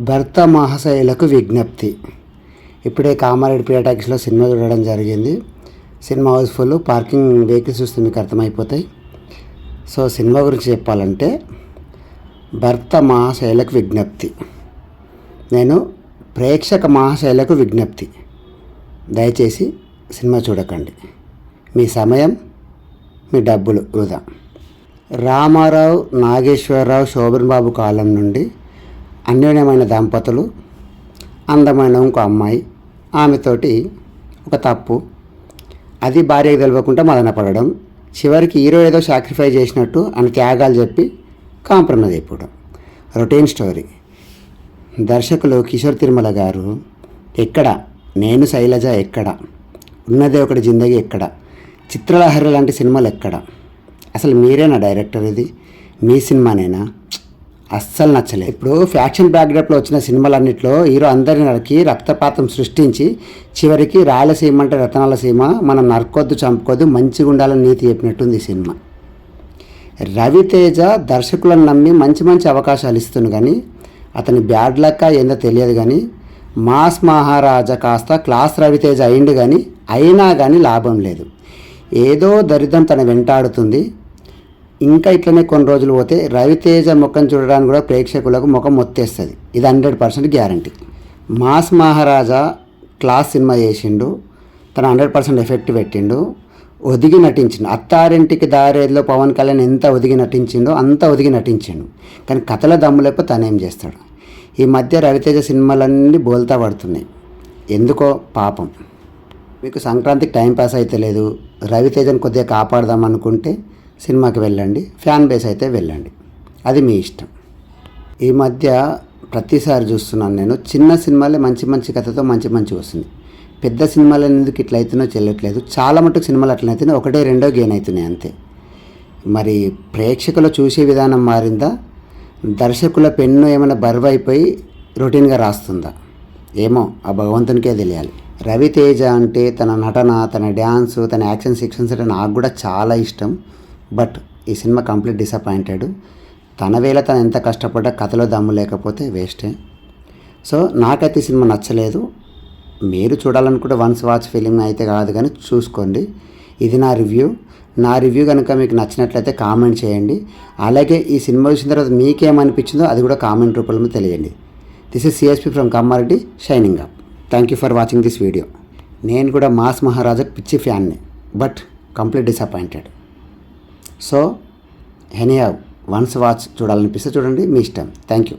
భర్త మహాశయులకు విజ్ఞప్తి. ఇప్పుడే కామారెడ్డి పియాటాక్స్లో సినిమా చూడడం జరిగింది. సినిమా హౌస్ఫుల్ పార్కింగ్ వెహికల్స్ చూస్తే మీకు అర్థమైపోతాయి. సో సినిమా గురించి చెప్పాలంటే భర్త మహాశైలకు విజ్ఞప్తి. నేను ప్రేక్షక మహాశైలకు విజ్ఞప్తి. దయచేసి సినిమా చూడకండి. మీ సమయం మీ డబ్బులు వృధా. రామారావు నాగేశ్వరరావు శోభన్ బాబు కాలం నుండి అన్యోన్యమైన దంపతులు అందమైన ఇంకో అమ్మాయి. ఆమెతోటి ఒక తప్పు. అది భార్యకు తెలియకుండా మదనపడడం. చివరికి హీరో ఏదో సాక్రిఫై చేసినట్టు అని త్యాగాలు చెప్పి కాంప్రమైజ్ అయిపోవడం. Routine story. దర్శకులు కిషోర్ తిరుమల గారు ఎక్కడ? నేను శైలజ ఎక్కడ? ఉన్నదే ఒకటి జిందగీ ఎక్కడ? చిత్రలహరి లాంటి సినిమాలు ఎక్కడ? అసలు మీరేనా డైరెక్టర్ ఇది? మీ సినిమానేనా? అస్సలు నచ్చలేదు ఇప్పుడు ఫ్యాక్షన్ బ్యాక్డ్రాప్లో వచ్చిన సినిమాలన్నింటిలో హీరో అందరి నరికి రక్తపాతం సృష్టించి చివరికి రాయలసీమ అంటే రతనాల సీమ మనం నరకొద్దు చంపుకోద్దు మంచిగా ఉండాలని నీతి చెప్పినట్టుంది ఈ సినిమా. రవితేజ దర్శకులను నమ్మి మంచి మంచి అవకాశాలు ఇస్తుంది కానీ అతని బ్యాడ్ లక్క ఏందో తెలియదు కానీ మాస్ మహారాజా కాస్త క్లాస్ రవితేజ అయిండు కానీ అయినా కానీ లాభం లేదు. ఏదో దరిద్రం తన వెంటాడుతుంది. ఇంకా ఇట్లనే కొన్ని రోజులు పోతే రవితేజ ముఖం చూడడానికి కూడా ప్రేక్షకులకు ముఖం ఒత్తేస్తుంది ఇది hundred percent guarantee. Mass Maharaja class cinema చేసిండు. తను హండ్రెడ్ పర్సెంట్ ఎఫెక్ట్ పెట్టిండు. ఒదిగి నటించిండు. అత్తారింటికి దారేదిలో పవన్ కళ్యాణ్ ఎంత ఒదిగి నటించిండో అంత ఒదిగి నటించిండు. కానీ కథల దమ్ము లేకపోతే తనేం చేస్తాడు? ఈ మధ్య రవితేజ సినిమాలన్నీ బోల్తా పడుతున్నాయి. ఎందుకో పాపం. మీకు సంక్రాంతికి టైం పాస్ అయితే లేదు. రవితేజను కొద్దిగా కాపాడదాం అనుకుంటే సినిమాకి వెళ్ళండి ఫ్యాన్ బేస్ అయితే వెళ్ళండి. అది మీ ఇష్టం. ఈ మధ్య ప్రతిసారి చూస్తున్నాను నేను చిన్న సినిమాలే మంచి మంచి కథతో మంచి మంచి వస్తుంది. పెద్ద సినిమాలు ఎందుకు ఇట్లా అవుతున్నో చెల్లట్లేదు చాలా మటుకు సినిమాలు అట్లా అవుతున్నాయి ఒకటే రెండో గెయిన్ అవుతున్నాయి అంతే. మరి ప్రేక్షకులు చూసే విధానం మారిందా? దర్శకుల పెన్ను ఏమైనా బరువు అయిపోయి రొటీన్గా రాస్తుందా? ఏమో ఆ భగవంతునికే తెలియాలి. రవితేజ అంటే తన నటన తన డ్యాన్స్ తన యాక్షన్ సెక్షన్స్ అంటే నాకు కూడా చాలా ఇష్టం. బట్ ఈ సినిమా కంప్లీట్ డిసప్పాయింటెడ్. తన వేళ తను ఎంత కష్టపడ్డా కథలో దమ్ము లేకపోతే వేస్టే. సో నాకైతే ఈ సినిమా నచ్చలేదు. మీరు చూడాలనుకుంటే వన్స్ వాచ్ ఫిలిం అయితే కాదు కానీ చూసుకోండి. ఇది నా రివ్యూ. నా రివ్యూ కనుక మీకు నచ్చినట్లయితే కామెంట్ చేయండి. అలాగే ఈ సినిమా చూసిన తర్వాత మీకేమనిపించిందో అది కూడా కామెంట్ రూపంలో తెలియండి. This is CSP from Kammareddy shining up thank you for watching this video నేను కూడా మాస్ మహారాజా పిచ్చి ఫ్యాన్ని but complete disappointed. So any once watch చూడాలనిపిస్తే చూడండి మీ ఇష్టం. Thank you